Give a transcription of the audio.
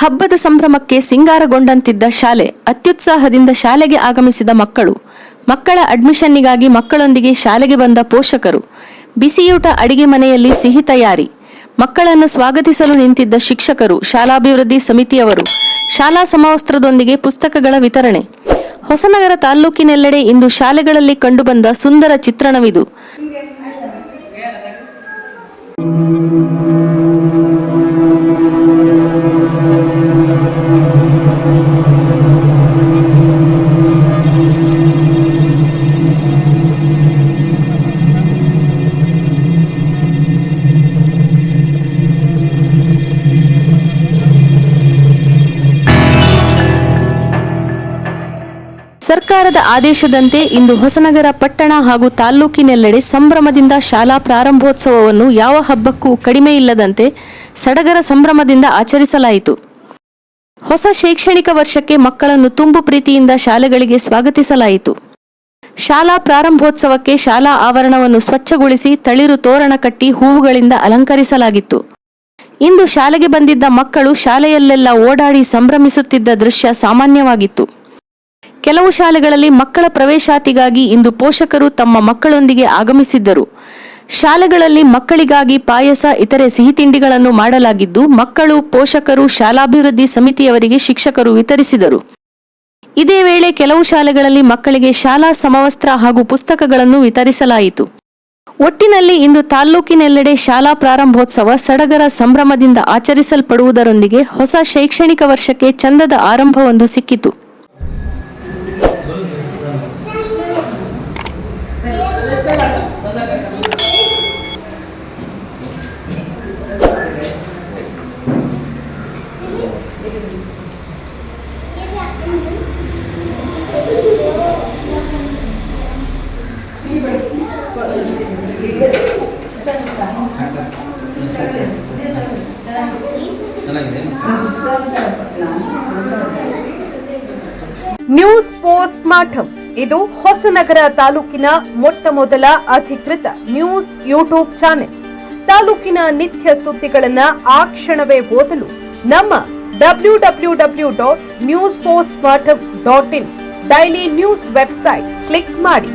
ಹಬ್ಬದ ಸಂಭ್ರಮಕ್ಕೆ ಸಿಂಗಾರಗೊಂಡಂತಿದ್ದ ಶಾಲೆ ಅತ್ಯುತ್ಸಾಹದಿಂದ ಶಾಲೆಗೆ ಆಗಮಿಸಿದ ಮಕ್ಕಳು. ಮಕ್ಕಳ ಅಡ್ಮಿಷನ್ನಿಗಾಗಿ ಮಕ್ಕಳೊಂದಿಗೆ ಶಾಲೆಗೆ ಬಂದ ಪೋಷಕರು. ಬಿಸಿಯೂಟ ಅಡಿಗೆ ಮನೆಯಲ್ಲಿ ಸಿಹಿ ತಯಾರಿ. ಮಕ್ಕಳನ್ನು ಸ್ವಾಗತಿಸಲು ನಿಂತಿದ್ದ ಶಿಕ್ಷಕರು, ಶಾಲಾಭಿವೃದ್ಧಿ ಸಮಿತಿಯವರು, ಶಾಲಾ ಸಮವಸ್ತ್ರದೊಂದಿಗೆ ಪುಸ್ತಕಗಳ ವಿತರಣೆ. ಹೊಸನಗರ ತಾಲ್ಲೂಕಿನೆಲ್ಲೆಡೆ ಇಂದು ಶಾಲೆಗಳಲ್ಲಿ ಕಂಡುಬಂದ ಸುಂದರ ಚಿತ್ರಣವಿದು. ಸರ್ಕಾರದ ಆದೇಶದಂತೆ ಇಂದು ಹೊಸನಗರ ಪಟ್ಟಣ ಹಾಗೂ ತಾಲ್ಲೂಕಿನೆಲ್ಲೆಡೆ ಸಂಭ್ರಮದಿಂದ ಶಾಲಾ ಪ್ರಾರಂಭೋತ್ಸವವನ್ನು ಯಾವ ಹಬ್ಬಕ್ಕೂ ಕಡಿಮೆ ಇಲ್ಲದಂತೆ ಸಡಗರ ಸಂಭ್ರಮದಿಂದ ಆಚರಿಸಲಾಯಿತು. ಹೊಸ ಶೈಕ್ಷಣಿಕ ವರ್ಷಕ್ಕೆ ಮಕ್ಕಳನ್ನು ತುಂಬು ಪ್ರೀತಿಯಿಂದ ಶಾಲೆಗಳಿಗೆ ಸ್ವಾಗತಿಸಲಾಯಿತು. ಶಾಲಾ ಪ್ರಾರಂಭೋತ್ಸವಕ್ಕೆ ಶಾಲಾ ಆವರಣವನ್ನು ಸ್ವಚ್ಛಗೊಳಿಸಿ ತಳಿರು ತೋರಣ ಕಟ್ಟಿ ಹೂವುಗಳಿಂದ ಅಲಂಕರಿಸಲಾಗಿತ್ತು. ಇಂದು ಶಾಲೆಗೆ ಬಂದಿದ್ದ ಮಕ್ಕಳು ಶಾಲೆಯಲ್ಲೆಲ್ಲ ಓಡಾಡಿ ಸಂಭ್ರಮಿಸುತ್ತಿದ್ದ ದೃಶ್ಯ ಸಾಮಾನ್ಯವಾಗಿತ್ತು. ಕೆಲವು ಶಾಲೆಗಳಲ್ಲಿ ಮಕ್ಕಳ ಪ್ರವೇಶಾತಿಗಾಗಿ ಇಂದು ಪೋಷಕರು ತಮ್ಮ ಮಕ್ಕಳೊಂದಿಗೆ ಆಗಮಿಸಿದ್ದರು. ಶಾಲೆಗಳಲ್ಲಿ ಮಕ್ಕಳಿಗಾಗಿ ಪಾಯಸ, ಇತರೆ ಸಿಹಿ ತಿಂಡಿಗಳನ್ನು ಮಾಡಲಾಗಿದ್ದು, ಮಕ್ಕಳು, ಪೋಷಕರು, ಶಾಲಾಭಿವೃದ್ಧಿ ಸಮಿತಿಯವರಿಗೆ ಶಿಕ್ಷಕರು ವಿತರಿಸಿದರು. ಇದೇ ವೇಳೆ ಕೆಲವು ಶಾಲೆಗಳಲ್ಲಿ ಮಕ್ಕಳಿಗೆ ಶಾಲಾ ಸಮವಸ್ತ್ರ ಹಾಗೂ ಪುಸ್ತಕಗಳನ್ನು ವಿತರಿಸಲಾಯಿತು. ಒಟ್ಟಿನಲ್ಲಿ ಇಂದು ತಾಲ್ಲೂಕಿನೆಲ್ಲೆಡೆ ಶಾಲಾ ಪ್ರಾರಂಭೋತ್ಸವ ಸಡಗರ ಸಂಭ್ರಮದಿಂದ ಆಚರಿಸಲ್ಪಡುವುದರೊಂದಿಗೆ ಹೊಸ ಶೈಕ್ಷಣಿಕ ವರ್ಷಕ್ಕೆ ಚಂದದ ಆರಂಭವೊಂದು ಸಿಕ್ಕಿತು. ನ್ಯೂಸ್ ಪೋಸ್ಟ್ ಮಾರ್ಟಮ್ ಇದು ಹೊಸನಗರ ತಾಲೂಕಿನ ಮೊಟ್ಟ ಮೊದಲ ಅಧಿಕೃತ ನ್ಯೂಸ್ ಯೂಟ್ಯೂಬ್ ಚಾನೆಲ್. ತಾಲೂಕಿನ ನಿತ್ಯ ಸುದ್ದಿಗಳನ್ನ ಆ ಕ್ಷಣವೇ ಓದಲು ನಮ್ಮ W W W dot news post ಮಾಠಂ dot in. Daily news website. Click ಮಾಡಿ.